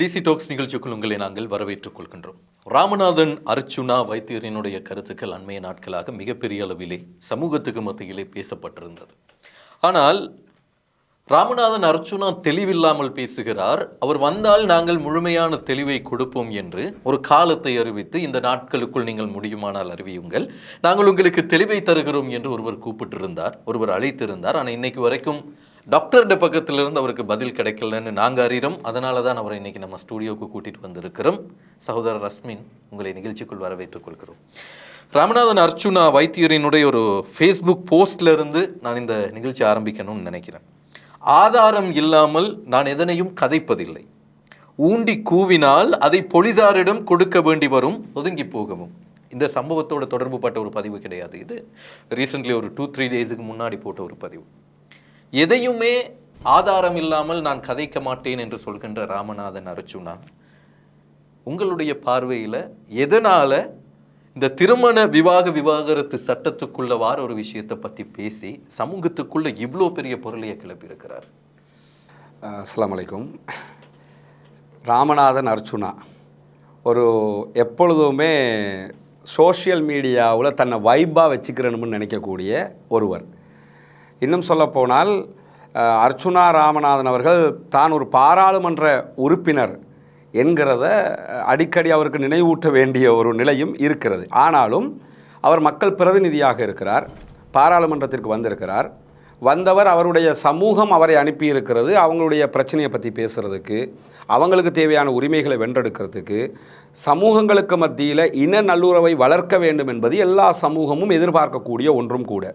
DC tax நிகழ்ச்சிக்குள் உங்களை நாங்கள் வரவேற்றுக் கொள்கின்றோம். ராமநாதன் அர்ச்சுனா வைத்தியரினுடைய கருத்துக்கள் அண்மைய நாட்களாக மிகப்பெரிய அளவிலே சமூகத்துக்கு மத்தியிலே பேசப்பட்டிருந்தது. ஆனால் ராமநாதன் அர்ச்சுனா தெளிவில்லாமல் பேசுகிறார். அவர் வந்தால் நாங்கள் முழுமையான தெளிவை கொடுப்போம் என்று ஒரு காலத்தை அறிவித்து இந்த நாட்களுக்குள் நீங்கள் முடியுமானால் அறிவியுங்கள். நாங்கள் உங்களுக்கு தெளிவை தருகிறோம் என்று ஒருவர் கூப்பிட்டிருந்தார் ஒருவர் அழைத்திருந்தார். ஆனால் இன்னைக்கு வரைக்கும் டாக்டர்கிட்ட பக்கத்திலிருந்து அவருக்கு பதில் கிடைக்கலன்னு நாங்கள் அறிகிறோம் அதனால தான் அவரை இன்னைக்கு நம்ம ஸ்டூடியோவுக்கு கூட்டிகிட்டு வந்திருக்கிறோம். சகோதரர் ரஸ்மின் உங்களை நிகழ்ச்சிக்குள் வரவேற்றுக் கொள்கிறோம். ராமநாதன் அர்ச்சுனா வைத்தியரினுடைய ஒரு ஃபேஸ்புக் போஸ்ட்லேருந்து நான் இந்த நிகழ்ச்சி ஆரம்பிக்கணும்னு நினைக்கிறேன். ஆதாரம் இல்லாமல் நான் எதனையும் கதைப்பதில்லை. ஊண்டி கூவினால் அதை போலீசாரிடம் கொடுக்க வேண்டி வரும் ஒதுங்கி போகவும். இந்த சம்பவத்தோட தொடர்பு பட்ட ஒரு பதிவு கிடையாது இது. ரீசெண்ட்லி ஒரு டூ த்ரீ டேஸுக்கு முன்னாடி போட்ட ஒரு பதிவு. எதையுமே ஆதாரம் இல்லாமல் நான் கதைக்க மாட்டேன் என்று சொல்கின்ற ராமநாதன் அர்ச்சுனா உங்களுடைய பார்வையில் எதனால் இந்த திருமண விவாக விவாகரத்து சட்டத்துக்குள்ள வார ஒரு விஷயத்தை பற்றி பேசி சமூகத்துக்குள்ள இவ்வளோ பெரிய பொருளையை கிளப்பியிருக்கிறார்? அஸ்லாம் வலைக்கும் ராமநாதன் அர்ச்சுனா ஒரு எப்பொழுதுமே சோஷியல் மீடியாவில் தன்னை வைப்பாக வச்சுக்கிறணும்னு நினைக்கக்கூடிய ஒருவர். இன்னும் சொல்லப்போனால் அர்ச்சுனா ராமநாதன் அவர்கள் தான் ஒரு பாராளுமன்ற உறுப்பினர் என்கிறத அடிக்கடி அவருக்கு நினைவூட்ட வேண்டிய ஒரு நிலையும் இருக்கிறது. ஆனாலும் அவர் மக்கள் பிரதிநிதியாக இருக்கிறார் பாராளுமன்றத்திற்கு வந்திருக்கிறார். வந்தவர் அவருடைய சமூகம் அவரை அனுப்பியிருக்கிறது அவங்களுடைய பிரச்சனையை பற்றி பேசுகிறதுக்கு அவங்களுக்கு தேவையான உரிமைகளை வென்றெடுக்கிறதுக்கு சமூகங்களுக்கு மத்தியில் இன நல்லுறவை வளர்க்க வேண்டும் என்பது எல்லா சமூகமும் எதிர்பார்க்கக்கூடிய ஒன்றும் கூட.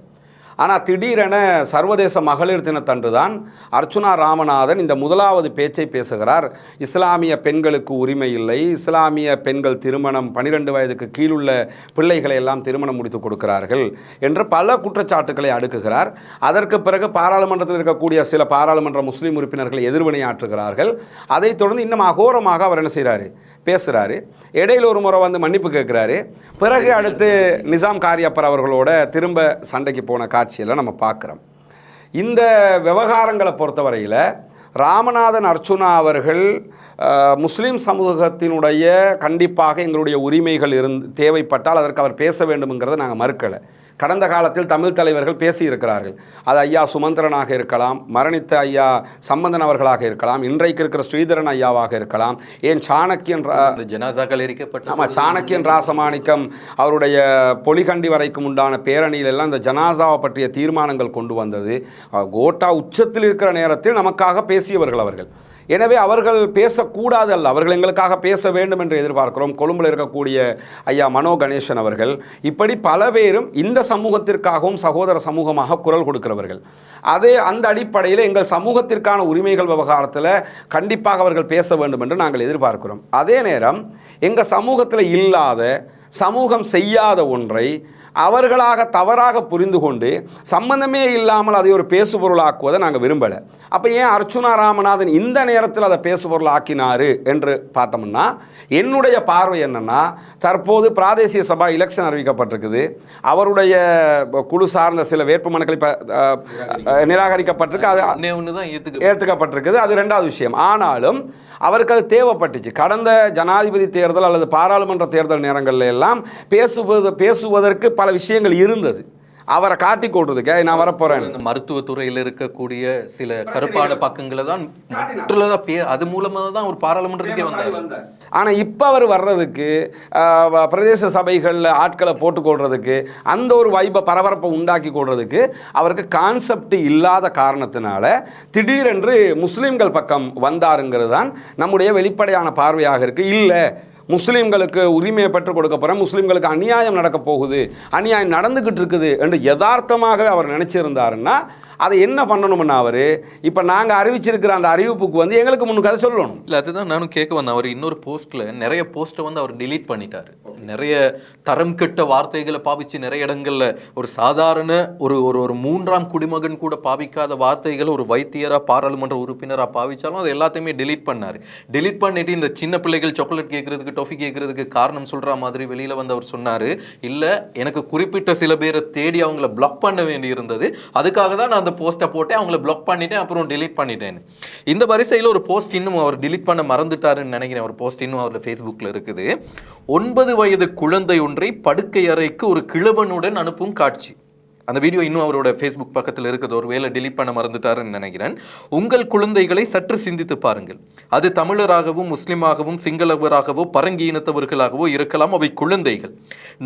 ஆனால் திடீரென சர்வதேச மகளிர் தினத்தன்று தான் அர்ச்சுனா ராமநாதன் இந்த முதலாவது பேச்சை பேசுகிறார். இஸ்லாமிய பெண்களுக்கு உரிமை இல்லை. இஸ்லாமிய பெண்கள் திருமணம் பனிரெண்டு வயதுக்கு கீழுள்ள பிள்ளைகளை எல்லாம் திருமணம் முடித்து கொடுக்கிறார்கள் என்று பல குற்றச்சாட்டுக்களை அடுக்குகிறார். அதற்கு பிறகு பாராளுமன்றத்தில் இருக்கக்கூடிய சில பாராளுமன்ற முஸ்லீம் உறுப்பினர்கள் எதிர்வினையாற்றுகிறார்கள். அதைத் தொடர்ந்து இன்னும் அகோரமாக அவர் என்ன செய்கிறார் பேசுகிறாரு இடையில ஒரு முறை வந்து மன்னிப்பு கேட்குறாரு பிறகு அடுத்து நிசாம் காரியப்பர் அவர்களோட திரும்ப சண்டைக்கு போன காட்சியெல்லாம் நம்ம பார்க்குறோம் இந்த விவகாரங்களை பொறுத்தவரையில் ராமநாதன் அர்ச்சுனா அவர்கள் முஸ்லீம் சமூகத்தினுடைய கண்டிப்பாக எங்களுடைய உரிமைகள் இருந்து தேவைப்பட்டால் அதற்கு அவர் பேச வேண்டும்ங்கிறத நாங்கள் மறுக்கலை. கடந்த காலத்தில் தமிழ் தலைவர்கள் பேசியிருக்கிறார்கள். அது ஐயா சுமந்திரனாக இருக்கலாம் மரணித்த ஐயா சம்பந்தன் அவர்களாக இருக்கலாம் இன்றைக்கு இருக்கிற ஸ்ரீதரன் ஐயாவாக இருக்கலாம். ஏன் சாணக்கியன் ஜனாசாக்கள் எரிக்கப்பட்ட ஆமாம் சாணக்கியன் ராசமாணிக்கம் அவருடைய பொலிகண்டி வரைக்கும் உண்டான பேரணியில எல்லாம் இந்த ஜனாசாவை பற்றிய தீர்மானங்கள் கொண்டு வந்தது. கோட்டா உச்சத்தில் இருக்கிற நேரத்தில் நமக்காக பேசியவர்கள் அவர்கள். எனவே அவர்கள் பேசக்கூடாது அல்ல அவர்கள் எங்களுக்காக பேச வேண்டும் என்று எதிர்பார்க்கிறோம். கொழும்பில் இருக்கக்கூடிய ஐயா மனோ கணேசன் அவர்கள் இப்படி பல பேரும் இந்த சமூகத்திற்காகவும் சகோதர சமூகமாக குரல் கொடுக்கிறவர்கள். அதே அந்த அடிப்படையில் எங்கள் சமூகத்திற்கான உரிமைகள் விவகாரத்தில் கண்டிப்பாக அவர்கள் பேச வேண்டும் என்று நாங்கள் எதிர்பார்க்கிறோம். அதே நேரம் எங்கள் சமூகத்தில் இல்லாத சமூகம் செய்யாத ஒன்றை அவர்களாக தவறாக புரிந்து கொண்டு சம்பந்தமே இல்லாமல் அதை ஒரு பேசுபொருளாக்குவதை நாங்கள் விரும்பலை. அப்போ ஏன் அர்ச்சுனா ராமநாதன் இந்த நேரத்தில் அதை பேசுபொருள் ஆக்கினாரு என்று பார்த்தோம்னா என்னுடைய பார்வை என்னன்னா தற்போது பிராதேசிய சபா எலெக்ஷன் அறிவிக்கப்பட்டிருக்குது. அவருடைய குழு சார்ந்த சில வேட்புமனுக்கள் இப்போ நிராகரிக்கப்பட்டிருக்கு. அது ஏற்றுக்கப்பட்டிருக்குது அது ரெண்டாவது விஷயம். ஆனாலும் அவருக்கு அது தேவைப்பட்டுச்சு. கடந்த ஜனாதிபதி தேர்தல் அல்லது பாராளுமன்ற தேர்தல் நேரங்களில் எல்லாம் பேசுவது பேசுவதற்கு பல விஷயங்கள் இருந்தது. அவரை காட்டி கொள்றதுக்கு நான் வரப்போறேன். இந்த மருத்துவத்துறையில் இருக்கக்கூடிய சில கருப்பான பக்கங்களை தான் முற்றுலதா பே அது மூலமா தான் ஒரு பாராளுமன்றத்துக்கே வந்தார். ஆனால் இப்போ அவர் வர்றதுக்கு பிரதேச சபைகளில் ஆட்களை போட்டுக்கொள்றதுக்கு அந்த ஒரு வைப்பை பரபரப்பை உண்டாக்கி கொள்றதுக்கு அவருக்கு கான்செப்ட் இல்லாத காரணத்தினால திடீரென்று முஸ்லீம்கள் பக்கம் வந்தாருங்கிறது தான் நம்முடைய வெளிப்படையான பார்வையாக இருக்குது இல்லை முஸ்லீம்களுக்கு உரிமையை பெற்றுக் கொடுக்க போகிறேன் முஸ்லீம்களுக்கு அநியாயம் நடக்க போகுது. அநியாயம் நடந்துக்கிட்டு இருக்குது என்று யதார்த்தமாகவே அவர் நினச்சிருந்தாருன்னா அதை என்ன பண்ணணும்னா அவர்? இப்போ நாங்கள் அறிவிச்சிருக்கிற அந்த அறிவிப்புக்கு வந்து எங்களுக்கு முன்னுக்கு அதை சொல்லணும். இல்லை அதுதான் நானும் கேட்க வந்தேன். அவர் இன்னொரு போஸ்ட்டில் நிறைய போஸ்ட்டை வந்து அவர் டிலீட் பண்ணிட்டார். நிறைய தரம் கெட்ட வார்த்தைகளை பாவிச்சு நிறைய இடங்களில் ஒரு சாதாரண ஒரு ஒரு ஒரு மூன்றாம் குடிமகன் கூட பாவிக்காத வார்த்தைகளை ஒரு வைத்தியராக பாராளுமன்ற உறுப்பினராக பாவிச்சாலும் அது எல்லாத்தையுமே டிலீட் பண்ணார். டிலீட் பண்ணிட்டு இந்த சின்ன பிள்ளைகள் சாக்லேட் கேட்கறதுக்கு டொஃபி கேட்கறதுக்கு காரணம் சொல்கிற மாதிரி வெளியில் வந்து அவர் சொன்னார். இல்லை எனக்கு குறிப்பிட்ட சில பேரை தேடி அவங்கள பிளாக் பண்ண வேண்டி இருந்தது அதுக்காக தான் நான் அந்த அந்த போஸ்ட்டை போட்டு அவங்கள பிளாக் பண்ணிட்டேன் அப்புறம் டிலீட் பண்ணிட்டேன். இந்த வரிசையில் ஒரு போஸ்ட் இன்னும் அவர் டிலீட் பண்ண மறந்துட்டாருன்னு நினைக்கிறேன். ஒரு போஸ்ட் இன்னும் அவரோட ஃபேஸ்புக்கில் இருக்குது. ஒன்பது வயது குழந்தை ஒன்றை படுக்கை அறைக்கு ஒரு கிழவனுடன் அனுப்பும் காட்சி. அந்த வீடியோ இன்னும் அவரோட ஃபேஸ்புக் பக்கத்தில் இருக்குது ஒரு வேலை delete பண்ண மறந்துட்டாருன்னு நினைக்கிறேன். உங்கள் குழந்தைகளை சற்று சிந்தித்து பாருங்கள். அது தமிழராகவும் முஸ்லீமாகவும் சிங்களவராகவோ பரங்கி இனத்தவர்களாகவோ இருக்கலாம். அவை குழந்தைகள்.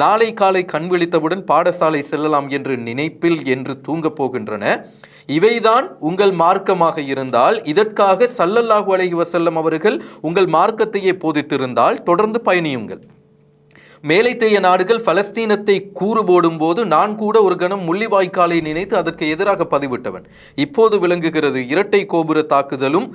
நாளை காலை கண் விழித்தவுடன் பாடசாலை செல்லலாம் என்று நினைப்பில் என்று தூங்கப் போகின்றன. இவைதான் உங்கள் மார்க்கமாக இருந்தால் இதற்காக சல்லல்லாஹு அலைஹி வசல்லம் அவர்கள் உங்கள் மார்க்கத்தையே போதித்திருந்தால் தொடர்ந்து பயணியுங்கள். மேலைத்தேய நாடுகள் பலஸ்தீனத்தை கூறு போடும்போது நான் கூட ஒரு கணம் முள்ளிவாய்க்காலை நினைத்து அதற்கு எதிராக பதிவிட்டவன். இப்போது விளங்குகிறது இரட்டை கோபுர தாக்குதலும்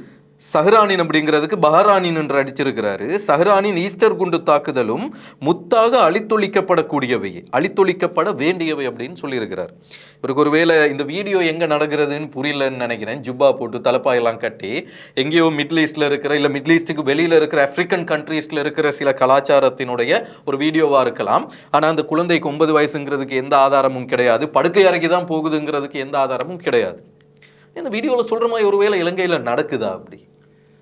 சஹ்ரானின் அப்படிங்கிறதுக்கு பஹரானின் என்று அடிச்சிருக்கிறாரு. சஹ்ரானின் ஈஸ்டர் குண்டு தாக்குதலும் முத்தாக அழித்தொழிக்கப்படக்கூடியவை அழித்தொழிக்கப்பட வேண்டியவை அப்படின்னு சொல்லியிருக்கிறார். இவருக்கு ஒருவேளை இந்த வீடியோ எங்கே நடக்கிறதுன்னு புரியலன்னு நினைக்கிறேன். ஜுப்பா போட்டு தலப்பாயெல்லாம் கட்டி எங்கேயோ மிடில் ஈஸ்டில் இருக்கிற இல்லை மிடில் ஈஸ்ட்டுக்கு வெளியில் இருக்கிற ஆஃப்ரிக்கன் கண்ட்ரீஸில் இருக்கிற சில கலாச்சாரத்தினுடைய ஒரு வீடியோவாக இருக்கலாம். ஆனால் அந்த குழந்தைக்கு ஒன்பது வயசுங்கிறதுக்கு எந்த ஆதாரமும் கிடையாது. படுக்கை அறைக்கு தான் போகுதுங்கிறதுக்கு எந்த ஆதாரமும் கிடையாது. இந்த வீடியோவில் சொல்கிற மாதிரி ஒருவேளை இலங்கையில் நடக்குதா அப்படி?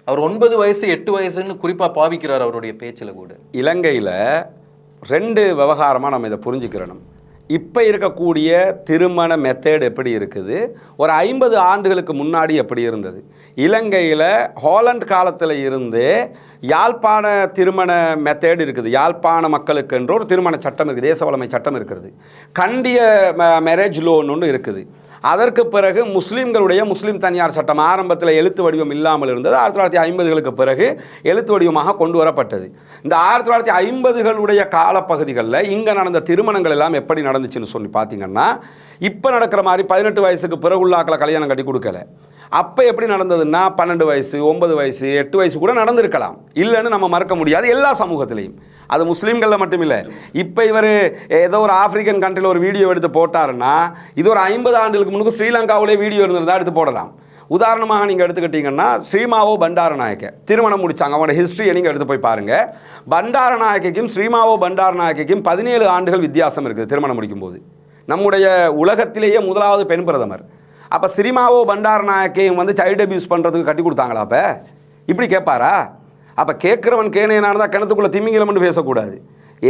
அவர் ஒன்பது வயசு எட்டு வயசுன்னு குறிப்பாக பாவிக்கிறார் அவருடைய பேச்சில் கூட. இலங்கையில் ரெண்டு விவகாரமாக நம்ம இதை புரிஞ்சுக்கிறணும். இப்போ இருக்கக்கூடிய திருமண மெத்தேடு எப்படி இருக்குது? ஒரு ஐம்பது ஆண்டுகளுக்கு முன்னாடி எப்படி இருந்தது? இலங்கையில் ஹாலண்ட் காலத்தில் இருந்தே யாழ்ப்பாண திருமண மெத்தேடு இருக்குது. யாழ்ப்பாண மக்களுக்கு ஒரு திருமண சட்டம் இருக்குது. தேசவளமை சட்டம் இருக்கிறது. கண்டிய மேரேஜ் லோன் ஒன்று இருக்குது. அதற்கு பிறகு முஸ்லீம்களுடைய முஸ்லீம் தனியார் சட்டம் ஆரம்பத்தில் எழுத்து வடிவம் இல்லாமல் இருந்தது. ஆயிரத்தி தொள்ளாயிரத்தி ஐம்பதுகளுக்கு பிறகு எழுத்து வடிவமாக கொண்டு வரப்பட்டது. இந்த ஆயிரத்தி தொள்ளாயிரத்தி ஐம்பதுகளுடைய காலப்பகுதிகளில் இங்கே நடந்த திருமணங்கள் எல்லாம் எப்படி நடந்துச்சுன்னு சொல்லி பார்த்தீங்கன்னா இப்போ நடக்கிற மாதிரி பதினெட்டு வயசுக்கு பிறகு உள்ளாக்களை கல்யாணம் கட்டி கொடுக்கல. அப்போ எப்படி நடந்ததுன்னா பன்னெண்டு வயசு ஒன்பது வயசு எட்டு வயசு கூட நடந்திருக்கலாம். இல்லைன்னு நம்ம மறக்க முடியாது எல்லா சமூகத்திலையும். அது முஸ்லீம்களில் மட்டும் இல்லை இப்போ இவர் ஏதோ ஒரு ஆப்பிரிக்கன் கண்ட்ரியில் ஒரு வீடியோ எடுத்து போட்டாருன்னா இது ஒரு ஐம்பது ஆண்டுகளுக்கு முன்னுக்கு ஸ்ரீலங்காவிலே வீடியோ இருந்திருந்தால் எடுத்து போடலாம். உதாரணமாக நீங்கள் எடுத்துக்கிட்டிங்கன்னா ஸ்ரீமாவோ பண்டாரநாயக்க திருமணம் முடித்தாங்க அவங்களோட ஹிஸ்ட்ரியை நீங்கள் எடுத்து போய் பாருங்கள் பண்டாரநாயக்கைக்கும் ஸ்ரீமாவோ பண்டாரநாயக்கைக்கும் பதினேழு ஆண்டுகள் வித்தியாசம் இருக்குது திருமணம் முடிக்கும்போது. நம்முடைய உலகத்திலேயே முதலாவது பெண் பிரதமர். அப்போ ஸ்ரீமாவோ பண்டாரநாயக்கையும் வந்து சைல்டு அபியூஸ் பண்ணுறதுக்கு கட்டி கொடுத்தாங்களா அப்போ? இப்படி கேட்பாரா? அப்போ கேட்குறவன் கேணையனானதா கிணத்துக்குள்ளே திமிங்கிலம்னு பேசக்கூடாது.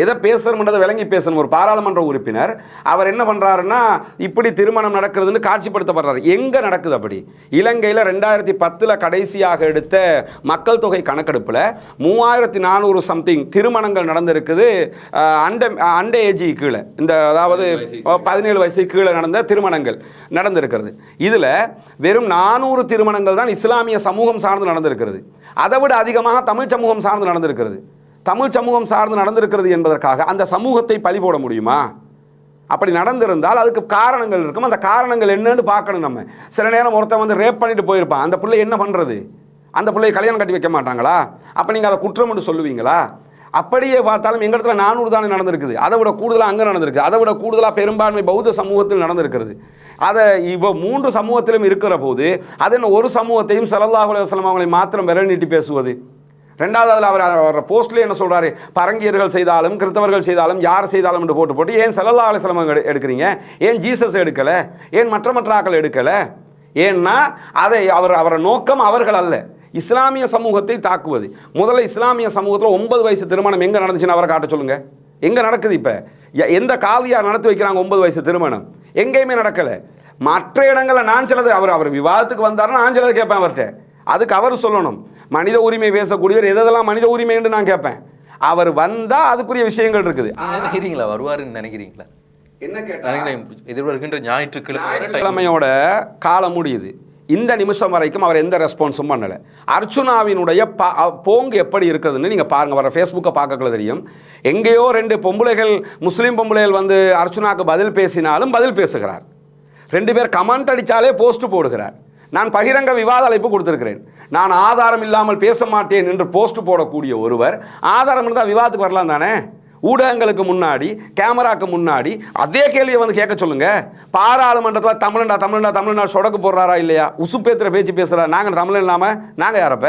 எதை பேசணுன்றதை விளங்கி பேசணும். ஒரு பாராளுமன்ற உறுப்பினர் அவர் என்ன பண்ணுறாருன்னா இப்படி திருமணம் நடக்கிறதுன்னு காட்சிப்படுத்தப்படுறாரு. எங்கே நடக்குது அப்படி? இலங்கையில் ரெண்டாயிரத்தி பத்தில் கடைசியாக எடுத்த மக்கள் தொகை கணக்கெடுப்பில் மூவாயிரத்தி நானூறு சம்திங் திருமணங்கள் நடந்திருக்குது. அண்ட அண்ட ஏஜி கீழே. இந்த அதாவது பதினேழு வயசு கீழே. நடந்த திருமணங்கள் நடந்திருக்கிறது. இதில் வெறும் நானூறு திருமணங்கள் தான் இஸ்லாமிய சமூகம் சார்ந்து நடந்திருக்கிறது. அதை விட அதிகமாக தமிழ் சமூகம் சார்ந்து நடந்திருக்கிறது. தமிழ் சமூகம் சார்ந்து நடந்திருக்கிறது என்பதற்காக அந்த சமூகத்தை பழி போட முடியுமா? அப்படி நடந்திருந்தால் அதுக்கு காரணங்கள் இருக்கும். அந்த காரணங்கள் என்னன்னு பார்க்கணும் நம்ம. சில நேரம் ஒருத்தன் வந்து ரேப் பண்ணிட்டு போயிருப்பான். அந்த பிள்ளை என்ன பண்ணுறது அந்த பிள்ளையை கல்யாணம் கட்டி வைக்க மாட்டாங்களா? அப்போ நீங்கள் அதை குற்றம் என்று சொல்லுவீங்களா? அப்படியே பார்த்தாலும் எங்கள் இடத்துல நானூறு தானே நடந்திருக்குது. அதை விட கூடுதலாக அங்கே நடந்திருக்கு. அதை விட கூடுதலாக பெரும்பான்மை பௌத்த சமூகத்தில் நடந்திருக்கிறது. அதை இப்போ மூன்று சமூகத்திலும் இருக்கிற போது அது ஒரு சமூகத்தையும் ஸல்லல்லாஹு அலைஹி அவங்களை மாத்திரம் விரல் நீட்டி பேசுவது? ரெண்டாவது அதில் அவர் அவர் போஸ்ட்லேயே என்ன சொல்கிறார் பரங்கியர்கள் செய்தாலும் கிறித்தவர்கள் செய்தாலும் யார் செய்தாலும் என்று போட்டு போட்டு ஏன் செல்லல்லா அலிஸ்லாம் எடு எடுக்கிறீங்க? ஏன் ஜீசஸ் எடுக்கலை? ஏன் மற்ற மற்ற ஆக்கள் எடுக்கலை? ஏன்னா அதை அவர் அவரை நோக்கம் அவர்கள் அல்ல. இஸ்லாமிய சமூகத்தை தாக்குவது. முதல்ல இஸ்லாமிய சமூகத்தில் ஒன்பது வயசு திருமணம் எங்கே நடந்துச்சுன்னு அவரை காட்ட சொல்லுங்கள் எங்கே நடக்குது இப்போ? எந்த காவியார் நடத்தி வைக்கிறாங்க ஒன்பது வயசு திருமணம்? எங்கேயுமே நடக்கலை. மற்ற இடங்களில் நான் சிலது அவர் அவர் விவாதத்துக்கு வந்தாருன்னா நான் சிலது கேட்பேன் அவர்கிட்ட. அதுக்கு அவர் சொல்லணும். மனித உரிமை பேசக்கூடியவர் எதெல்லாம் மனித உரிமை என்று நான் கேட்பேன். அவர் வந்தா அதுக்குரிய விஷயங்கள் இருக்குது. நினைக்கிறீங்களா? வருவாருன்னு நினைக்கிறீங்களா? என்ன எதிர்வருகின்ற ஞாயிற்றுக்கிழமையோட காலம் முடியுது. இந்த நிமிஷம் வரைக்கும் அவர் எந்த ரெஸ்பான்ஸும் பண்ணலை. அர்ச்சுனாவினுடைய பா அ- போங்கு எப்படி இருக்குதுன்னு நீங்கள் பாருங்கள் வர ஃபேஸ்புக்கை பார்க்கக்குள்ள தெரியும். எங்கேயோ ரெண்டு பொம்பளைகள் முஸ்லீம் பொம்பளைகள் வந்து அர்ச்சுனாக்கு பதில் பேசினாலும் பதில் பேசுகிறார். ரெண்டு பேர் கமெண்ட் அடித்தாலே போஸ்ட் போடுகிறார். நான் பகிரங்க விவாத அழைப்பு கொடுத்துருக்கிறேன். நான் ஆதாரம் இல்லாமல் பேச மாட்டேன் என்று போஸ்ட் போடக்கூடிய ஒருவர் ஆதாரம் இருந்தால் விவாதத்துக்கு வரலாம் தானே? ஊடகங்களுக்கு முன்னாடி கேமராக்கு முன்னாடி அதே கேள்வியை வந்து கேட்க சொல்லுங்க. பாராளுமன்றத்தில் தமிழண்டா தமிழண்டா தமிழ்நாடு சொடக்கு போடுறாரா இல்லையா? உசுப்பேத்துற பேச்சு பேசுகிறா நாங்கள் தமிழன் இல்லாமல் நாங்கள் யாரப்ப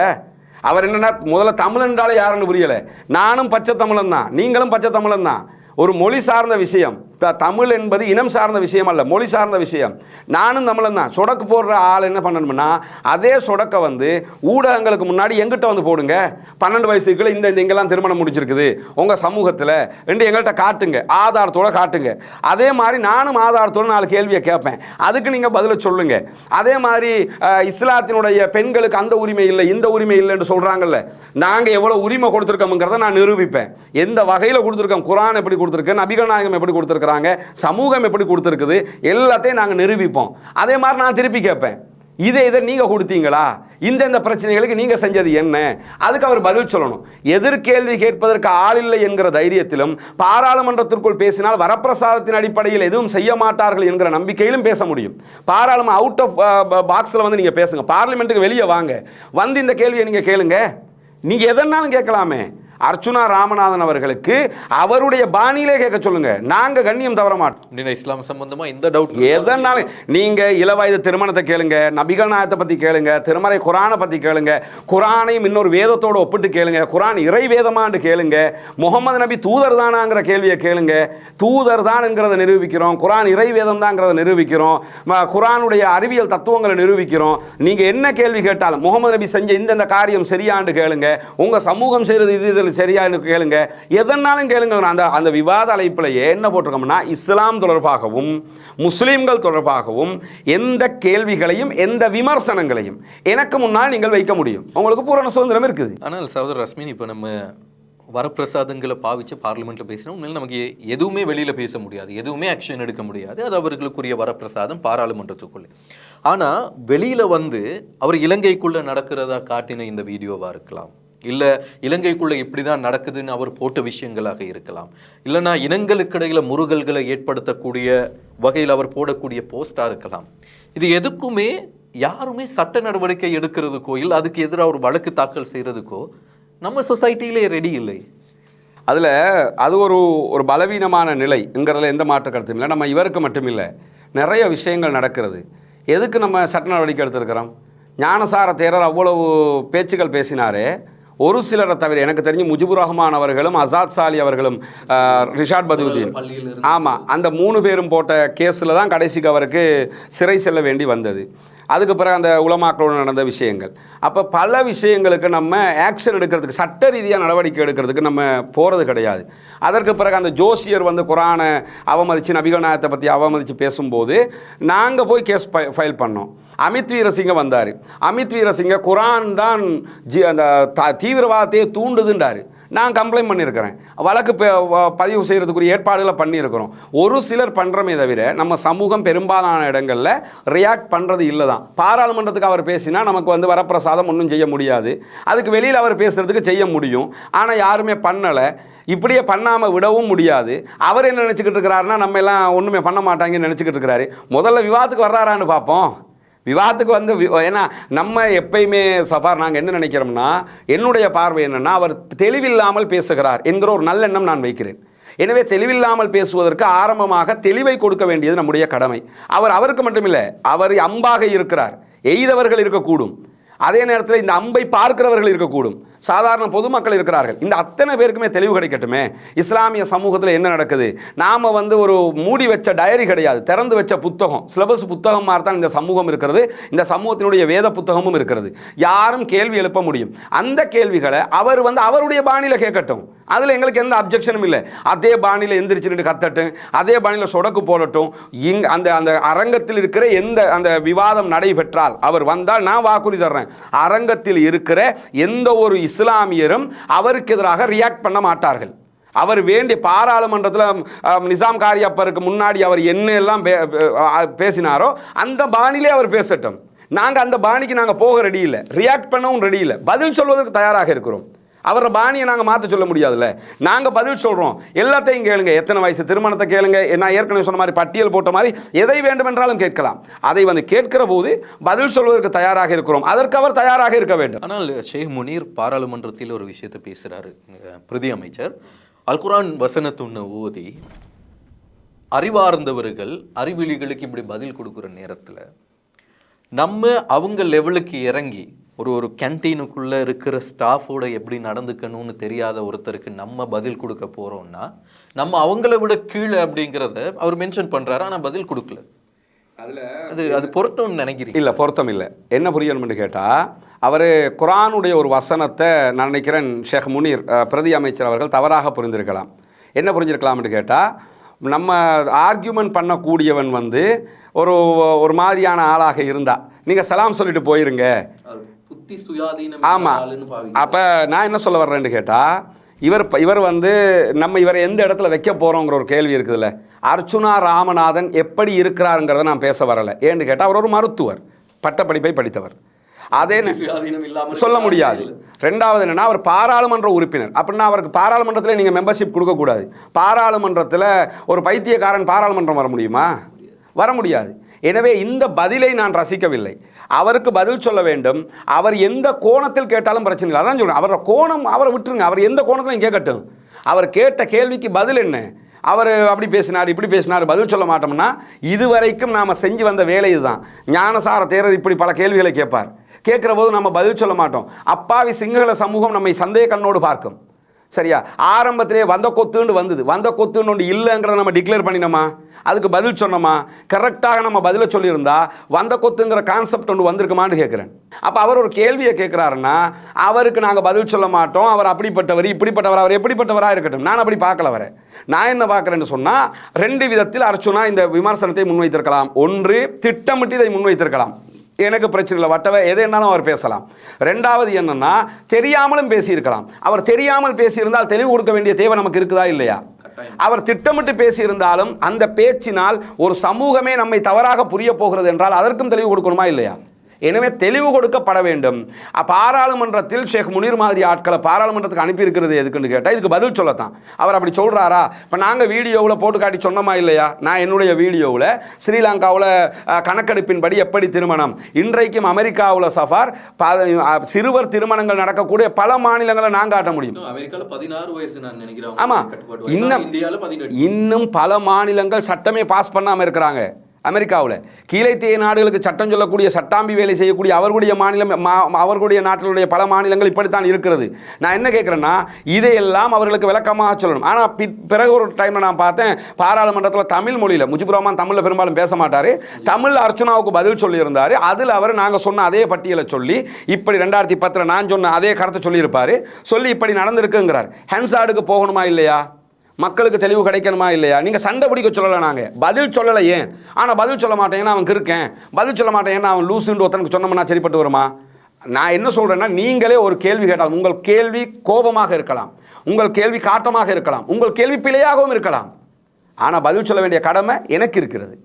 அவர் என்னென்னா முதல்ல தமிழன்றாலே யாருன்னு புரியலை. நானும் பச்சை தமிழன் தான். நீங்களும் பச்சை தமிழன் தான். ஒரு மொழி சார்ந்த விஷயம். த தமிழ் என்பது இனம் சார்ந்த விஷயம் அல்ல மொழி சார்ந்த விஷயம். நானும் தமிழன் தான். சொடக்கு போடுற ஆள் என்ன பண்ணணும்னா அதே சொடக்கை வந்து ஊடகங்களுக்கு முன்னாடி எங்கிட்ட வந்து போடுங்க. பன்னெண்டு வயசுக்குள்ள இந்த இந்த இங்கெல்லாம் திருமணம் முடிச்சிருக்குது உங்கள் சமூகத்தில் ரெண்டு எங்கள்கிட்ட காட்டுங்க. ஆதாரத்தோட காட்டுங்க. அதே மாதிரி நானும் ஆதாரத்தோட நாலு கேள்வியை கேட்பேன். அதுக்கு நீங்கள் பதிலை சொல்லுங்க. அதே மாதிரி இஸ்லாத்தினுடைய பெண்களுக்கு அந்த உரிமை இல்லை இந்த உரிமை இல்லைன்னு சொல்கிறாங்கல்ல நாங்கள் எவ்வளோ உரிமை கொடுத்துருக்கோம்ங்கிறத நான் நிரூபிப்பேன். எந்த வகையில் கொடுத்துருக்கோம்? குரான் எப்படி கொடுத்துருக்கு? நபிகள் நாயகம் எப்படி கொடுத்துருக்குறாங்க சமூகம் எப்படி கொடுத்துருக்குது? எல்லாத்தையும் நாங்கள் நிரூபிப்போம். அதே மாதிரி நான் திருப்பி கேட்பேன். இதை இதை நீங்கள் கொடுத்தீங்களா? இந்த இந்த பிரச்சனைகளுக்கு நீங்கள் செஞ்சது என்ன? அதுக்கு அவர் பதில் சொல்லணும். எதிர்கேள்வி கேட்பதற்கு ஆள் இல்லை என்கிற தைரியத்திலும் பாராளுமன்றத்திற்குள் பேசினால் வரப்பிரசாதத்தின் அடிப்படையில் எதுவும் செய்ய மாட்டார்கள் என்கிற நம்பிக்கையிலும் பேச முடியும். பாராளும அவுட் ஆஃப் பாக்ஸில் வந்து நீங்கள் பேசுங்க. பார்லிமெண்ட்டுக்கு வெளியே வாங்க. வந்து இந்த கேள்வியை நீங்கள் கேளுங்க. நீங்கள் எதனாலும் கேட்கலாமே. அர்ச்சுனா ராமநாதன் அவர்களுக்கு அவருடைய பாணியிலே கேட்க சொல்லுங்க. நாங்கள் கண்ணியம் தவற மாட்டோம். இஸ்லாம் சம்பந்தமா இந்த டவுட் எதனாலும் நீங்க இளவயது திருமணத்தை கேளுங்க நபிகள் நாயத்தை பத்தி கேளுங்க திருமறை குரானை பத்தி கேளுங்க குரானையும் இன்னொரு வேதத்தோட ஒப்பிட்டு கேளுங்க குரான் இறை வேதமான்னு கேளுங்க முகமது நபி தூதர் தானாங்கிற கேள்வியை கேளுங்க தூதர் தான்ங்கிறத நிரூபிக்கிறோம் குரான் இறை வேதம் தாங்கிறத நிரூபிக்கிறோம் குரானுடைய அறிவியல் தத்துவங்களை நிரூபிக்கிறோம். நீங்க என்ன கேள்வி கேட்டாலும் முகமது நபி செஞ்ச இந்த இந்த காரியம் சரியான்னு கேளுங்க உங்க சமூகம் செய்யறது இது இதில் சரியான்னு கேளுங்க. எதனாலும் கேளுங்க. அந்த அந்த விவாத அழைப்பிலேயே என்ன போட்டிருக்கோம்னா இஸ்லாம் தொடர்பாகவும் முஸ்லீம்கள் தொடர்பாகவும் எந்த கேள்விகளையும் எந்த விமர்சனங்களையும் எனக்கு முன்னால் நீங்கள் வைக்க முடியும். உங்களுக்கு பூரண சுதந்திரம் இருக்குது. ஆனால் சகோதரர் ரஸ்மின் இப்போ நம்ம வரப்பிரசாதங்களை பாவிச்சு பார்லிமெண்ட்ல பேசினா உண்மையில் நமக்கு எதுவுமே வெளியில் பேச முடியாது. எதுவுமே ஆக்ஷன் எடுக்க முடியாது. அது அவர்களுக்குரிய வரப்பிரசாதம் பாராளுமன்றத்துக்குள்ளே. ஆனா வெளியில் வந்து அவர் இலங்கைக்குள்ளே நடக்கிறதா காட்டின இந்த வீடியோவாக இருக்கலாம். இல்லை இலங்கைக்குள்ளே இப்படி தான் நடக்குதுன்னு அவர் போட்ட விஷயங்களாக இருக்கலாம். இல்லைன்னா இனங்களுக்கிடையில முருகல்களை ஏற்படுத்தக்கூடிய வகையில் அவர் போடக்கூடிய போஸ்டாக இருக்கலாம். இது எதுக்குமே யாருமே சட்ட நடவடிக்கை எடுக்கிறதுக்கோ இல்லை அதுக்கு எதிராக ஒரு வழக்கு தாக்கல் செய்கிறதுக்கோ நம்ம சொசைட்டியிலே ரெடி இல்லை. அதில் அது ஒரு ஒரு பலவீனமான நிலைங்கிறதுல எந்த மாற்ற கருத்தும் இல்லை. நம்ம இவருக்கு மட்டும் இல்லை நிறைய விஷயங்கள் நடக்கிறது. எதுக்கு நம்ம சட்ட நடவடிக்கை எடுத்திருக்கிறோம்? ஞானசார தேரர் அவ்வளவு பேச்சுக்கள் பேசினாரே. ஒரு சிலரை தவிர எனக்கு தெரிஞ்சு முஜிபுர் ரஹ்மான் அவர்களும் அசாத் சாலி அவர்களும் ரிஷாட் பதுவுதீன் ஆமாம் அந்த மூணு பேரும் போட்ட கேஸில் தான் கடைசிக்கு அவருக்கு சிறை செல்ல வேண்டி வந்தது. அதுக்கு பிறகு அந்த உலமாக்களோடு நடந்த விஷயங்கள். அப்போ பல விஷயங்களுக்கு நம்ம ஆக்ஷன் எடுக்கிறதுக்கு சட்ட ரீதியாக நடவடிக்கை எடுக்கிறதுக்கு நம்ம போகிறது கிடையாது. அதற்கு பிறகு அந்த ஜோசியர் வந்து குரானை அவமதித்து நபிகள் நாயத்தை பற்றி அவமதித்து பேசும்போது நாங்கள் போய் கேஸ் ஃபைல் பண்ணோம். அமித் வீரசிங்க வந்தார். அமித் வீரசிங்க குரான் தான் ஜி அந்த த- தீவிரவாதத்தையே தூண்டுதுன்றாரு. நான் கம்ப்ளைண்ட் பண்ணியிருக்கிறேன். வழக்கு பதிவு செய்கிறதுக்குரிய ஏற்பாடுகளை பண்ணியிருக்கிறோம். ஒரு சிலர் பண்ணுறமே தவிர நம்ம சமூகம் பெரும்பாலான இடங்களில் ரியாக்ட் பண்ணுறது இல்லை தான் பாராளுமன்றத்துக்கு அவர் பேசினா நமக்கு வந்து வரப்பிரசாதம் ஒன்றும் செய்ய முடியாது. அதுக்கு வெளியில் அவர் பேசுகிறதுக்கு செய்ய முடியும். ஆனால் யாருமே பண்ணலை. இப்படியே பண்ணாமல் விடவும் முடியாது. அவர் என்ன நினச்சிக்கிட்டு இருக்கிறாருன்னா நம்ம எல்லாம் ஒன்றுமே பண்ண மாட்டாங்கன்னு நினச்சிக்கிட்டு இருக்கிறாரு. முதல்ல விவாதத்துக்கு வர்றாரான்னு பார்ப்போம். விவாதத்துக்கு வந்து ஏன்னா நம்ம எப்பயுமே சஃபார் நாங்கள் என்ன நினைக்கிறோம்னா என்னுடைய பார்வை என்னென்னா அவர் தெளிவில்லாமல் பேசுகிறார் என்கிற ஒரு நல்லெண்ணம் நான் வைக்கிறேன். எனவே தெளிவில்லாமல் பேசுவதற்கு ஆரம்பமாக தெளிவை கொடுக்க வேண்டியது நம்முடைய கடமை. அவர் அவருக்கு மட்டுமில்லை அவர் அம்பாக இருக்கிறார். எய்தவர்கள் இருக்கக்கூடும். அதே நேரத்தில் இந்த அம்பை பார்க்கிறவர்கள் இருக்கக்கூடும். சாதாரண பொதுமக்கள் இருக்கிறார்கள். இந்த அத்தனை பேருக்குமே தெளிவு கிடைக்கட்டுமே? இஸ்லாமிய சமூகத்தில் என்ன நடக்குது? நாம் வந்து ஒரு மூடி வச்ச டயரி கிடையாது. திறந்து வச்ச புத்தகம். சிலபஸ் புத்தகம் மாதிரி தான் இந்த சமூகம் இருக்கிறது. இந்த சமூகத்தினுடைய வேத புத்தகமும் இருக்கிறது. யாரும் கேள்வி எழுப்ப முடியும். அந்த கேள்விகளை அவர் வந்து அவருடைய பாணியில் கேட்கட்டும். அதில் எங்களுக்கு எந்த அப்ஜெக்ஷனும் இல்லை. அதே பாணியில் எந்திரிச்சு நின்று கத்தட்டும். அதே பாணியில் சொடக்கு போடட்டும். இங் அந்த அந்த அரங்கத்தில் இருக்கிற எந்த அந்த விவாதம் நடைபெற்றால் அவர் வந்தால் நான் வாக்குறுதி தர்றேன். அரங்கத்தில் இருக்கிற எந்த ஒரு இஸ்லாமியரும் அவருக்கு எதிராக ரியாக்ட் பண்ண மாட்டார்கள். அவர் வேண்டிய பாராளுமன்றத்தில் நிசாம் காரியப்பருக்கு முன்னாடி அவர் என்ன எல்லாம் பேசினாரோ அந்த பாணியிலே அவர் பேசட்டும். நாங்கள் அந்த பாணிக்கு நாங்கள் போக ரெடி இல்லை. ரியாக்ட் பண்ணவும் ரெடி இல்லை. பதில் சொல்வதற்கு தயாராக இருக்கிறோம். அவரோட பாணியை நாங்கள் மாற்ற சொல்ல முடியாதுல்ல. நாங்கள் பதில் சொல்கிறோம் எல்லாத்தையும் கேளுங்க. எத்தனை வயசு திருமணத்தை கேளுங்க. நான் ஏற்கனவே சொன்ன மாதிரி பட்டியல் போட்ட மாதிரி எதை வேண்டுமென்றாலும் கேட்கலாம். அதை வந்து கேட்கிற போது பதில் சொல்வதற்கு தயாராக இருக்கிறோம். அதற்கு அவர் தயாராக இருக்க வேண்டும். ஆனால் ஷேக் முனீர் பாராளுமன்றத்தில் ஒரு விஷயத்தை பேசுகிறாரு பிரதி அமைச்சர். அல்குரான் வசனத்துன்னு ஓதி அறிவார்ந்தவர்கள் அறிவிலிகளுக்கு இப்படி பதில் கொடுக்குற நேரத்தில் நம்ம அவங்க லெவலுக்கு இறங்கி ஒரு ஒரு கேன்டீனுக்குள்ள இருக்கிற ஸ்டாஃபோட எப்படி நடந்துக்கணும்னு தெரியாத ஒருத்தருக்கு நம்ம பதில் கொடுக்க போறோம்னா நம்ம அவங்கள விட கீழே அப்படிங்கிறத அவர் மென்ஷன் பண்றாரு ஆனா பதில் கொடுக்கல. அதில் அது அது பொருத்தம்னு நினைக்கிறீங்க? இல்லை பொருத்தம் இல்லை. என்ன புரியணும்னு கேட்டால் அவர் குரானுடைய ஒரு வசனத்தை நான் நினைக்கிறேன் ஷேக் முனீர் பிரதி அமைச்சர் அவர்கள் தவறாக புரிந்திருக்கலாம். என்ன புரிஞ்சிருக்கலாம்னு கேட்டால் நம்ம ஆர்கியூமெண்ட் பண்ணக்கூடியவன் வந்து ஒரு ஒரு மாதிரியான ஆளாக இருந்தா நீங்கள் சலாம் சொல்லிட்டு போயிருங்க. புத்தி சுயாதீனம் ஆமாம் அப்போ நான் என்ன சொல்ல வர்றேன்னு கேட்டால் இவர் இவர் வந்து நம்ம இவரை எந்த இடத்துல வைக்க போகிறோங்கிற ஒரு கேள்வி இருக்குதுல்ல? அர்ச்சுனா ராமநாதன் எப்படி இருக்கிறாருங்கிறத நான் பேச வரலை. ஏன்னு கேட்டால் அவர் ஒரு மருத்துவர் பட்டப்படிப்பை படித்தவர். அதே சொல்ல முடியாது. ரெண்டாவது என்னன்னா அவர் பாராளுமன்ற உறுப்பினர். அப்படின்னா அவருக்கு பாராளுமன்றத்தில் நீங்கள் மெம்பர்ஷிப் கொடுக்கக்கூடாது. பாராளுமன்றத்தில் ஒரு பைத்தியக்காரன் பாராளுமன்றம் வர முடியுமா? வர முடியாது. எனவே இந்த பதிலை நான் ரசிக்கவில்லை. அவருக்கு பதில் சொல்ல வேண்டும். அவர் எந்த கோணத்தில் கேட்டாலும் பிரச்சனை இல்லை. அதான் சொல்றேன். அவரோட கோணம் அவரை விட்டுருங்க. அவர் எந்த கோணத்திலையும் கேட்கட்டும். அவர் கேட்ட கேள்விக்கு பதில் என்ன? அவர் அப்படி பேசினார் இப்படி பேசினார் பதில் சொல்ல மாட்டோம்னா இதுவரைக்கும் நாம் செஞ்சு வந்த வேலை இதுதான். ஞானசார தேரர் இப்படி பல கேள்விகளை கேட்பார். கேட்குற போது நம்ம பதில் சொல்ல மாட்டோம். அப்பாவி சிங்கள சமூகம் நம்மை சந்தேக கண்ணோடு பார்க்கும். சரியா? ஆரம்பத்திலே வந்த கொத்துன்னு வந்தது. வந்த கொத்துன்னு ஒன்று இல்லைங்கிறத நம்ம டிக்ளேர் பண்ணினோமா? அதுக்கு பதில் சொன்னோமா? கரெக்டாக நம்ம பதிலை சொல்லியிருந்தா வந்த கொத்துங்கிற கான்செப்ட் ஒன்று வந்திருக்குமான்னு கேட்குறேன். அப்போ அவர் ஒரு கேள்வியை கேட்குறாருன்னா அவருக்கு நாங்கள் பதில் சொல்ல மாட்டோம். அவர் அப்படிப்பட்டவர் இப்படிப்பட்டவர் அவர் எப்படிப்பட்டவராக இருக்கட்டும். நான் அப்படி பார்க்கல வரேன் நான் என்ன பார்க்குறேன்னு சொன்னால் ரெண்டு விதத்தில் அர்ச்சுனா இந்த விமர்சனத்தை முன்வைத்திருக்கலாம். ஒன்று திட்டமிட்டு இதை முன்வைத்திருக்கலாம். எனக்கு பிரச்சனை இல்லை வட்டவ எது என்னாலும் அவர் பேசலாம். ரெண்டாவது என்னன்னா தெரியாமலும் பேசியிருக்கலாம். அவர் தெரியாமல் பேசியிருந்தால் தெளிவு கொடுக்க வேண்டிய தேவை நமக்கு இருக்குதா இல்லையா? அவர் திட்டமிட்டு பேசியிருந்தாலும் அந்த பேச்சினால் ஒரு சமூகமே நம்மை தவறாக புரிய போகிறது என்றால் அதற்கும் தெளிவு கொடுக்கணுமா இல்லையா? எனவே தெளிவு கொடுக்கப்பட வேண்டும். பாராளுமன்றத்தில் ஷேக் முனீர் மாதிரி ஆட்களை பாராளுமன்றத்துக்கு அனுப்பியிருக்கிறது எதுக்குன்னு கேட்டால் இதுக்கு பதில் சொல்லத்தான். அவர் அப்படி சொல்கிறாரா இப்போ நாங்கள் வீடியோவில் போட்டு காட்டி சொன்னோமா இல்லையா? நான் என்னுடைய வீடியோவில் ஸ்ரீலங்காவில் கணக்கெடுப்பின்படி எப்படி திருமணம்? இன்றைக்கும் அமெரிக்காவில் சஃபார் சிறுவர் திருமணங்கள் நடக்கக்கூடிய பல மாநிலங்களை நான் காட்ட முடியும். இன்னும் இன்னும் பல மாநிலங்கள் சட்டமே பாஸ் பண்ணாமல் இருக்கிறாங்க. அமெரிக்காவில். கீழைத்தேய நாடுகளுக்கு சட்டம் சொல்லக்கூடிய சட்டாம்பி வேலை செய்யக்கூடிய அவர்களுடைய மாநிலம் மா- அவர்களுடைய நாட்டிலுடைய பல மாநிலங்கள் இப்படித்தான் இருக்கிறது. நான் என்ன கேட்குறேன்னா இதையெல்லாம் அவர்களுக்கு விளக்கமாக சொல்லணும். ஆனால் பிறகு ஒரு டைமில் நான் பார்த்தேன் பாராளுமன்றத்தில் தமிழ் மொழியில் முஜிபுரமான் தமிழில் பெரும்பாலும் பேச மாட்டார். தமிழ் அர்ச்சனாவுக்கு பதில் சொல்லியிருந்தார். அதில் அவர் நாங்கள் சொன்ன அதே பட்டியலை சொல்லி இப்படி ரெண்டாயிரத்தி பத்தில் நான் சொன்ன அதே கருத்தை சொல்லியிருப்பார். சொல்லி இப்படி நடந்திருக்குங்கிறார். ஹென்சாடுக்கு போகணுமா இல்லையா? மக்களுக்கு தெளிவு கிடைக்கணுமா இல்லையா? நீங்கள் சண்டை பிடிக்க சொல்லலை நாங்கள் பதில் சொல்லலை ஏன்? ஆனால் பதில் சொல்ல மாட்டேன் அவன் இருக்கேன் பதில் சொல்ல மாட்டேன் ஏன்னா அவன் லூசுன்னு ஒருத்தனுக்கு சொன்னோம்னா சரிப்பட்டு வருமா? நான் என்ன சொல்கிறேன்னா நீங்களே ஒரு கேள்வி கேட்டால் உங்கள் கேள்வி கோபமாக இருக்கலாம். உங்கள் கேள்வி காட்டமாக இருக்கலாம். உங்கள் கேள்வி பிழையாகவும் இருக்கலாம். ஆனால் பதில் சொல்ல வேண்டிய கடமை எனக்கு இருக்கிறது.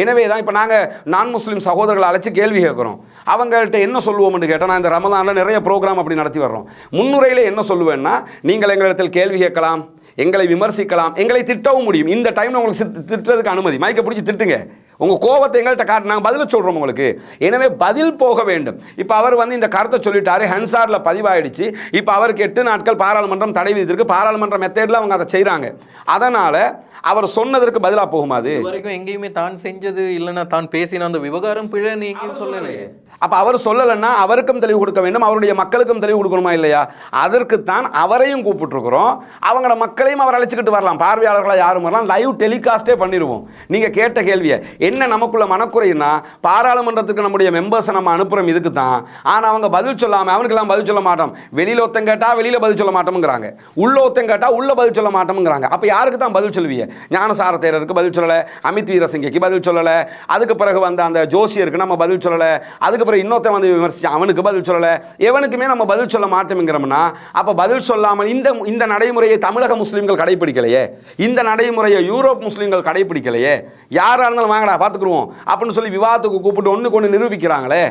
எனவே தான் இப்போ நாங்கள் நான் முஸ்லீம் சகோதரர்களை அழைச்சி கேள்வி கேட்குறோம். அவங்கள்ட்ட என்ன சொல்லுவோம்னு கேட்டால் நான் இந்த ரமதானில் நிறைய ப்ரோக்ராம் அப்படி நடத்தி வர்றோம். முன்னுரையில் என்ன சொல்லுவேன்னா நீங்கள் எங்களிடத்தில் கேள்வி கேட்கலாம். எங்களை விமர்சிக்கலாம் எங்களை திட்டவும் முடியும். இந்த டைமில் உங்களுக்கு திட்டுறதுக்கு அனுமதி. மைக்கை பிடிச்சி திட்டுங்க. உங்கள் கோபத்தை எங்கள்கிட்ட காட்டு. நாங்கள் பதில சொல்கிறோம் உங்களுக்கு. எனவே பதில் போக வேண்டும். இப்போ அவர் வந்து இந்த கருத்தை சொல்லிட்டாரு. ஹன்சாரில் பதிவாயிடுச்சு. இப்போ அவருக்கு எட்டு நாட்கள் பாராளுமன்றம் தடை விதித்திருக்கு. பாராளுமன்ற மெத்தேடில் அவங்க அதை செய்கிறாங்க அதனால் அவர் சொன்னதற்கு பதிலாக போகுமா அது? வரைக்கும் எங்கேயுமே தான் செஞ்சது இல்லைன்னா தான் பேசின அந்த விவகாரம் பிழை நீ எங்கேயும் சொல்லலையே. அப்போ அவர் சொல்லலைன்னா அவருக்கும் தெளிவு கொடுக்க வேண்டும் அவருடைய மக்களுக்கும் தெளிவு கொடுக்கணுமா இல்லையா? அதற்குத்தான் அவரையும் கூப்பிட்டுருக்குறோம். அவங்களோட மக்களையும் அவர் அழைச்சிக்கிட்டு வரலாம். பார்வையாளர்களாக யாரும் வரலாம். லைவ் டெலிகாஸ்டே பண்ணிடுவோம். நீங்கள் கேட்ட கேள்வியை என்ன நமக்குள்ள மனக்குறைன்னா பாராளுமன்றத்துக்கு நம்முடைய மெம்பர்ஸை நம்ம அனுப்புகிறோம் இதுக்கு தான் ஆனால் அவங்க பதில் சொல்லாமல் அவனுக்கெல்லாம் பதில் சொல்ல மாட்டோம். வெளியில் ஒருத்தன் கேட்டால் வெளியில் பதில் சொல்ல மாட்டோம்ங்கிறாங்க. உள்ள ஒருத்தன் கேட்டால் உள்ள பதில் சொல்ல மாட்டோம்ங்கிறாங்க. அப்போ யாருக்கு தான் பதில் சொல்லுவீங்க ஞானசார தேரருக்கு பதில் சொல்லலை. அமித் வீரசிங்கைக்கு பதில் சொல்லலை. அதுக்கு பிறகு வந்த அந்த ஜோசியருக்கு நம்ம பதில் சொல்லலை. அதுக்கு பிறகு இன்னொருத்தன் வந்து விமர்சித்தான் அவனுக்கு பதில் சொல்லலை. எவனுக்குமே நம்ம பதில் சொல்ல மாட்டோம்ங்கிறோம்னா அப்போ பதில் சொல்லாமல் இந்த இந்த நடைமுறையை தமிழக முஸ்லீம்கள் கடைபிடிக்கலையே இந்த நடைமுறையை யூரோப் முஸ்லீம்கள் கடைபிடிக்கலையே யாராக இருந்தாலும் வாங்கடா பார்த்துக்குருவோம் அப்படின்னு சொல்லி விவாதத்துக்கு கூப்பிட்டு ஒன்று கொண்டு நிரூபிக்கிறாங்களே?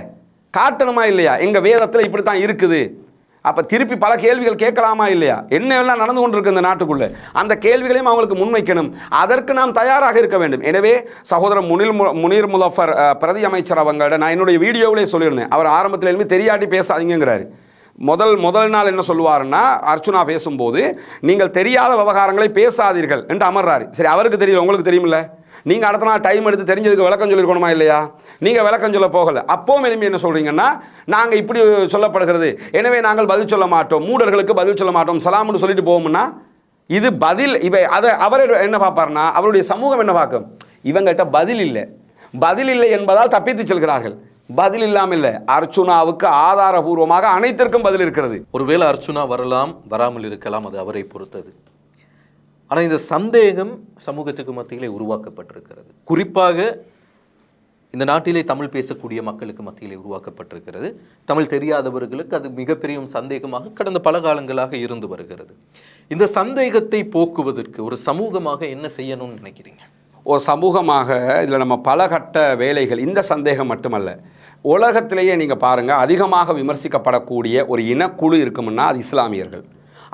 காட்டணுமா இல்லையா? எங்கள் வேதத்தில் இப்படி தான் இருக்குது. அப்போ திருப்பி பல கேள்விகள் கேட்கலாமா இல்லையா? என்னெல்லாம் நடந்து கொண்டிருக்கு இந்த நாட்டுக்குள்ளே? அந்த கேள்விகளையும் அவங்களுக்கு முன்வைக்கணும். அதற்கு நாம் தயாராக இருக்க வேண்டும். எனவே சகோதரர் முனில் மு- முனீர் முலஃபர் பிரதி அமைச்சர் அவங்கள்ட்ட நான் என்னுடைய வீடியோவிலே சொல்லியிருந்தேன். அவர் ஆரம்பத்தில் எதுவுமே தெரியாட்டி பேசாதீங்கிறாரு முதல் முதல் நாள் என்ன சொல்லுவாருன்னா அர்ச்சுனா பேசும்போது நீங்கள் தெரியாத விவகாரங்களை பேசாதீர்கள் என்று அமர்றாரு. சரி அவருக்கு தெரியும் உங்களுக்கு தெரியுமில்ல நீங்கள் அடுத்த நாள் டைம் எடுத்து தெரிஞ்சதுக்கு விளக்கம் சொல்லியிருக்கணுமா இல்லையா? நீங்கள் விளக்கம் சொல்ல போகலை. அப்போவும் எளிமை என்ன சொல்கிறீங்கன்னா நாங்கள் இப்படி சொல்லப்படுகிறது. எனவே நாங்கள் பதில் சொல்ல மாட்டோம். மூடர்களுக்கு பதில் சொல்ல மாட்டோம். சலாம்னு சொல்லிட்டு போவோம்னா இது பதில் இவை அதை அவர் என்ன பார்ப்பார்னா அவருடைய சமூகம் என்ன பார்க்கும்? இவங்ககிட்ட பதில் இல்லை. பதில் இல்லை என்பதால் தப்பித்து செல்கிறார்கள். பதில் இல்லாமல் இல்லை. அர்ச்சுனாவுக்கு ஆதாரபூர்வமாக அனைத்திற்கும் பதில் இருக்கிறது. ஒருவேளை அர்ச்சுனா வரலாம் வராமல் இருக்கலாம் அது அவரை பொறுத்தது. ஆனால் இந்த சந்தேகம் சமூகத்துக்கு மத்தியிலே உருவாக்கப்பட்டிருக்கிறது. குறிப்பாக இந்த நாட்டிலே தமிழ் பேசக்கூடிய மக்களுக்கு மத்தியிலே உருவாக்கப்பட்டிருக்கிறது. தமிழ் தெரியாதவர்களுக்கு அது மிகப்பெரிய சந்தேகமாக கடந்த பல காலங்களாக இருந்து வருகிறது. இந்த சந்தேகத்தை போக்குவதற்கு ஒரு சமூகமாக என்ன செய்யணும்னு நினைக்கிறீங்க? ஒரு சமூகமாக இதில் நம்ம பல கட்ட வேலைகள் இந்த சந்தேகம் மட்டுமல்ல. உலகத்திலேயே நீங்கள் பாருங்கள் அதிகமாக விமர்சிக்கப்படக்கூடிய ஒரு இனக்குழு இருக்குமுன்னா அது இஸ்லாமியர்கள்.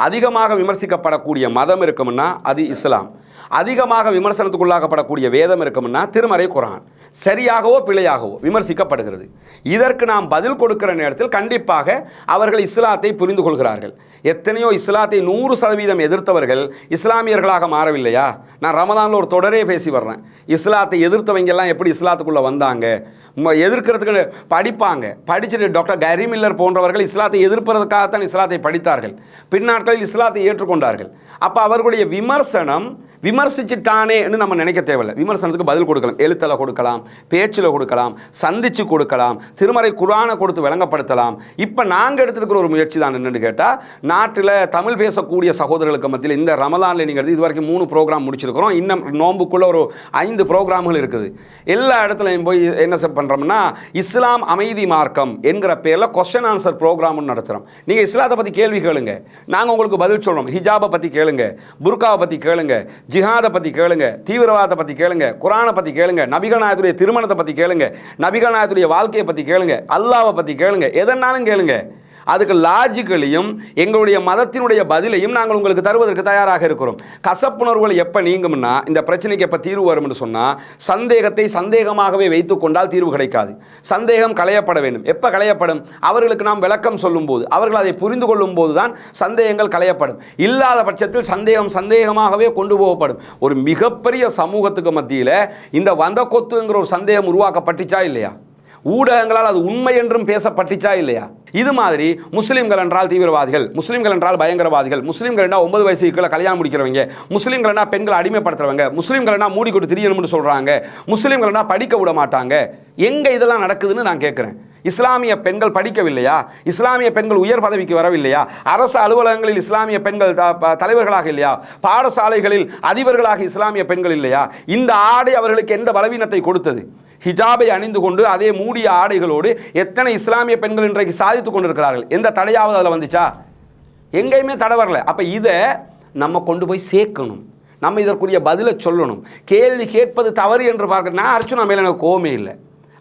அதிகமாக விமர்சிக்கப்படக்கூடிய மதம் இருக்குமுன்னா அது இஸ்லாம். அதிகமாக விமர்சனத்துக்குள்ளாக்கப்படக்கூடிய வேதம் இருக்குமுன்னா திருமறை குரான். சரியாகவோ பிழையாகவோ விமர்சிக்கப்படுகிறது. இதற்கு நாம் பதில் கொடுக்கிற நேரத்தில் கண்டிப்பாக அவர்கள் இஸ்லாத்தை புரிந்து கொள்கிறார்கள். எத்தனையோ இஸ்லாத்தை நூறு சதவீதம் எதிர்த்தவர்கள் இஸ்லாமியர்களாக மாறவில்லையா? நான் ரமதானில் ஒரு தொடரே பேசி வர்றேன். இஸ்லாத்தை எதிர்த்தவங்கெல்லாம் எப்படி இஸ்லாத்துக்குள்ளே வந்தாங்க? எதிர்க்கிறதுக்கு படிப்பாங்க. படிச்சுட்டு டாக்டர் கரி மில்லர் போன்றவர்கள் இஸ்லாத்தை எதிர்ப்பதற்காகத்தான் இஸ்லாத்தை படித்தார்கள். பின்னாட்களில் இஸ்லாத்தை ஏற்றுக்கொண்டார்கள். அப்போ அவர்களுடைய விமர்சனம் விமர்சிச்சுட்டானேன்னு நம்ம நினைக்க தேவையில்லை. விமர்சனத்துக்கு பதில் கொடுக்கலாம். எழுத்தில் கொடுக்கலாம் பேச்சில் கொடுக்கலாம் சந்திச்சு கொடுக்கலாம் திருமறை குரானை கொடுத்து விளங்கப்படுத்தலாம். இப்போ நாங்கள் எடுத்துருக்கிற ஒரு முயற்சி தான் என்னென்னு கேட்டால் நாட்டில் தமிழ் பேசக்கூடிய சகோதரர்களுக்கு மத்தியில் இந்த ரமதானில் நீங்கள் இது வரைக்கும் மூணு ப்ரோக்ராம் முடிச்சிருக்கிறோம். இன்னும் நோம்புக்குள்ளே ஒரு ஐந்து ப்ரோக்ராம்கள் இருக்குது. எல்லா இடத்துலையும் போய் என்ன பண்ணுறோம்னா இஸ்லாம் அமைதி மார்க்கம் என்கிற பேரில் கொஸ்டின் ஆன்சர் ப்ரோக்ராம்னு நடத்துகிறோம் நீங்கள் இஸ்லாத்தை பற்றி கேள்வி கேளுங்க. நாங்கள் உங்களுக்கு பதில் சொல்கிறோம் ஹிஜாபை பற்றி கேளுங்க. புர்காவை பற்றி கேளுங்க. ஜிஹாதை பற்றி கேளுங்க. தீவிரவாதத்தை பற்றி கேளுங்க. குரானை பற்றி கேளுங்க. நபிகள் திருமணத்தை பற்றி கேளுங்க. நபிகள் வாழ்க்கையை பற்றி கேளுங்க. அல்லாவை பற்றி கேளுங்க. எதனாலும் கேளுங்க. அதுக்கு லாஜிக்கலையும் எங்களுடைய மதத்தினுடைய பதிலையும் நாங்கள் உங்களுக்கு தருவதற்கு தயாராக இருக்கிறோம். கசப்புணர்வுகள் எப்போ நீங்கும்னா இந்த பிரச்சனைக்கு எப்போ தீர்வு வரும்னு சொன்னால் சந்தேகத்தை சந்தேகமாகவே வைத்து கொண்டால் தீர்வு கிடைக்காது. சந்தேகம் களையப்பட வேண்டும். எப்போ களையப்படும்? அவர்களுக்கு நாம் விளக்கம் சொல்லும்போது அவர்கள் அதை புரிந்து கொள்ளும் போது தான் சந்தேகங்கள் களையப்படும். இல்லாத பட்சத்தில் சந்தேகம் சந்தேகமாகவே கொண்டு போகப்படும். ஒரு மிகப்பெரிய சமூகத்துக்கு மத்தியில் இந்த வந்த கொத்துங்கிற ஒரு சந்தேகம் உருவாக்கப்பட்டுச்சா இல்லையா? ஊடகங்களால் அது உண்மை என்றும் பேசப்பட்டுச்சா இல்லையா? இது மாதிரி முஸ்லீம்கள் என்றால் தீவிரவாதிகள் முஸ்லீம்கள் என்றால் பயங்கரவாதிகள் முஸ்லீம்கள் என்ன ஒன்பது வயசுக்குள்ள கல்யாணம் முடிக்கிறவங்க முஸ்லீம்கள் என்ன பெண்களை அடிமைப்படுத்துறவங்க முஸ்லீம்கள் என்ன மூடி கொண்டு திரியணும்னு சொல்கிறாங்க முஸ்லீம்கள் என்ன படிக்க விட மாட்டாங்க. எங்கே இதெல்லாம் நடக்குதுன்னு நான் கேட்குறேன் இஸ்லாமிய பெண்கள் படிக்கவில்லையா? இஸ்லாமிய பெண்கள் உயர் பதவிக்கு வரவில்லையா? அரசு அலுவலகங்களில் இஸ்லாமிய பெண்கள் த- தலைவர்களாக இல்லையா? பாடசாலைகளில் அதிபர்களாக இஸ்லாமிய பெண்கள் இல்லையா? இந்த ஆடை அவர்களுக்கு எந்த பலவீனத்தை கொடுத்தது? ஹிஜாபை அணிந்து கொண்டு அதே மூடிய ஆடைகளோடு எத்தனை இஸ்லாமிய பெண்கள் இன்றைக்கு சாதித்துக் கொண்டிருக்கிறார்கள்? எந்த தடையாவது அதில் வந்துச்சா? எங்கேயுமே தடை வரல. அப்போ இதை நம்ம கொண்டு போய் சேர்க்கணும். நம்ம இதற்குரிய பதிலை சொல்லணும். கேள்வி கேட்பது தவறு என்று பார்க்க நான் அர்ச்சனா மேலே எனக்கு கோவமே இல்லை.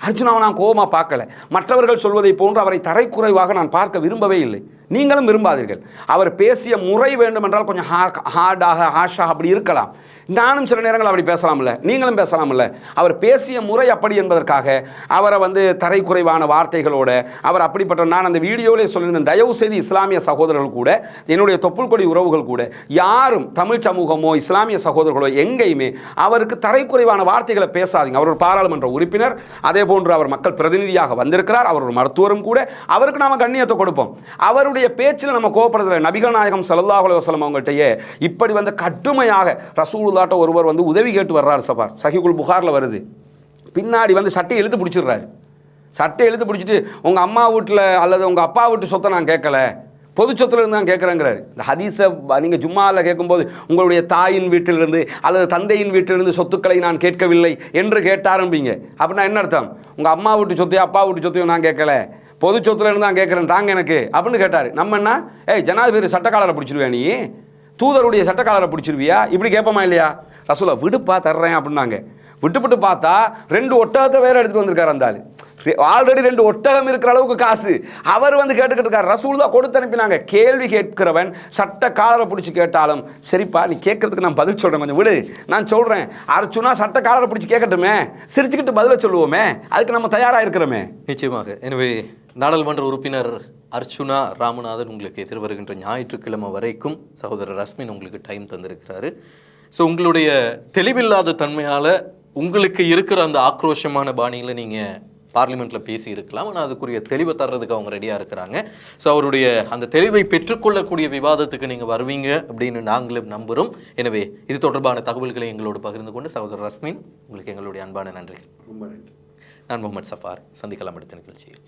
அர்ஜுனாவை நான் கோபமாக பார்க்கல. மற்றவர்கள் சொல்வதை போன்று அவரை தரைக்குறைவாக நான் பார்க்க விரும்பவே இல்லை. நீங்களும் விரும்பாதீர்கள். அவர் பேசிய முறை வேண்டுமென்றால் கொஞ்சம் ஹா- ஹார்டாக ஹாஷாக அப்படி இருக்கலாம். நானும் சில நேரங்கள் அப்படி பேசலாம்ல. நீங்களும் பேசலாம்ல. அவர் பேசிய முறை அப்படி என்பதற்காக அவரை வந்து தரைக்குறைவான வார்த்தைகளோட அவர் அப்படிப்பட்ட நான் அந்த வீடியோவிலே சொல்லியிருந்தேன். தயவு செய்து இஸ்லாமிய சகோதரர்கள் கூட என்னுடைய தொப்புள் கொடி உறவுகள் கூட யாரும் தமிழ் சமூகமோ இஸ்லாமிய சகோதரர்களோ எங்கேயுமே அவருக்கு தரைக்குறைவான வார்த்தைகளை பேசாதீங்க. அவர் ஒரு பாராளுமன்ற உறுப்பினர் அதே போன்று அவர் மக்கள் பிரதிநிதியாக வந்திருக்கிறார். அவர் ஒரு மருத்துவரும் கூட. அவருக்கு நாம் கண்ணியத்தை கொடுப்போம். அவருடைய பேச்சில் நம்ம கோபப்படுறதில்லை நபிகள் நாயகம் ஸல்லல்லாஹு அலைஹி அவங்கள்ட்டயே இப்படி வந்து கடுமையாக ரசூலுல்லாட்ட ஒருவர் வந்து உதவி கேட்டு வர்றார் சபார் சஹிகுல் புகாரில் வருது. பின்னாடி வந்து சட்டையை இழுத்து பிடிச்சிடுறாரு. சட்டை இழுத்து பிடிச்சிட்டு உங்கள் அம்மா வீட்டில் அல்லது உங்கள் அப்பா வீட்டு சொத்தை நான் கேட்கல. பொது சொத்துலேருந்து தான் கேட்குறேங்கிறாரு. இந்த ஹதீஸை நீங்கள் ஜும்மாவில் கேட்கும்போது உங்களுடைய தாயின் வீட்டிலிருந்து அல்லது தந்தையின் வீட்டிலிருந்து சொத்துக்களை நான் கேட்கவில்லை என்று கேட்டாரம்பிங்க. அப்படின்னா என்ன அர்த்தம்? உங்கள் அம்மா வீட்டு சொத்தையோ அப்பா வீட்டு சொத்தையோ நான் கேட்கல. பொது சொத்துல இருந்து தான் கேட்குறேன் தாங்க எனக்கு அப்படின்னு கேட்டார். நம்ம என்ன? ஏய் ஜனாதிபதி சட்டக்காலரை பிடிச்சிருவியா நீ? தூதருடைய சட்டக்காலரை பிடிச்சிருவியா? இப்படி கேட்போமா இல்லையா? ரசூலா விடுப்பா தர்றேன் அப்படின்னாங்க. விட்டுப்பட்டு பார்த்தா ரெண்டு ஒட்டகத்தை வேற எடுத்துகிட்டு வந்திருக்காரு அந்த ஆள். ஆல்ரெடி ரெண்டு ஒட்டகம் இருக்கிற அளவுக்கு காசு. அவர் வந்து கேட்டுக்கிட்டு இருக்காரு. ரசூல் தான் கொடுத்து அனுப்பினாங்க. கேள்வி கேட்கிறவன் சட்ட காலரை பிடிச்சி கேட்டாலும் சரிப்பா நீ கேட்கறதுக்கு நான் பதில் சொல்கிறேன் கொஞ்சம் விடு. நான் சொல்கிறேன் அர்ச்சுனா சட்ட காலரை பிடிச்சி கேட்கட்டுமே? சிரிச்சுக்கிட்டு பதில சொல்லுவோமே? அதுக்கு நம்ம தயாராக இருக்கிறோமே நிச்சயமாக. எனவே நாடாளுமன்ற உறுப்பினர் அர்ச்சுனா ராமநாதன் உங்களுக்கு எதிர் வருகின்ற ஞாயிற்றுக்கிழமை வரைக்கும் சகோதரர் ரஸ்மின் உங்களுக்கு டைம் தந்திருக்கிறாரு. ஸோ உங்களுடைய தெளிவில்லாத தன்மையால் உங்களுக்கு இருக்கிற அந்த ஆக்ரோஷமான பாணியில் நீங்கள் பார்லிமெண்ட்டில் பேசி இருக்கலாம் ஆனால் அதுக்குரிய தெளிவை தர்றதுக்கு அவங்க ரெடியாக இருக்கிறாங்க. ஸோ அவருடைய அந்த தெளிவை பெற்றுக்கொள்ளக்கூடிய விவாதத்துக்கு நீங்கள் வருவீங்க அப்படின்னு நாங்களும் நம்புகிறோம் எனவே இது தொடர்பான தகவல்களை எங்களோடு பகிர்ந்து கொண்டு சகோதரர் ரஸ்மின் உங்களுக்கு எங்களுடைய அன்பான நன்றிகள். ரொம்ப நன்றி. நான் முகமது சஃபார். சந்திக்கலாம் அடுத்த நிகழ்ச்சியில்.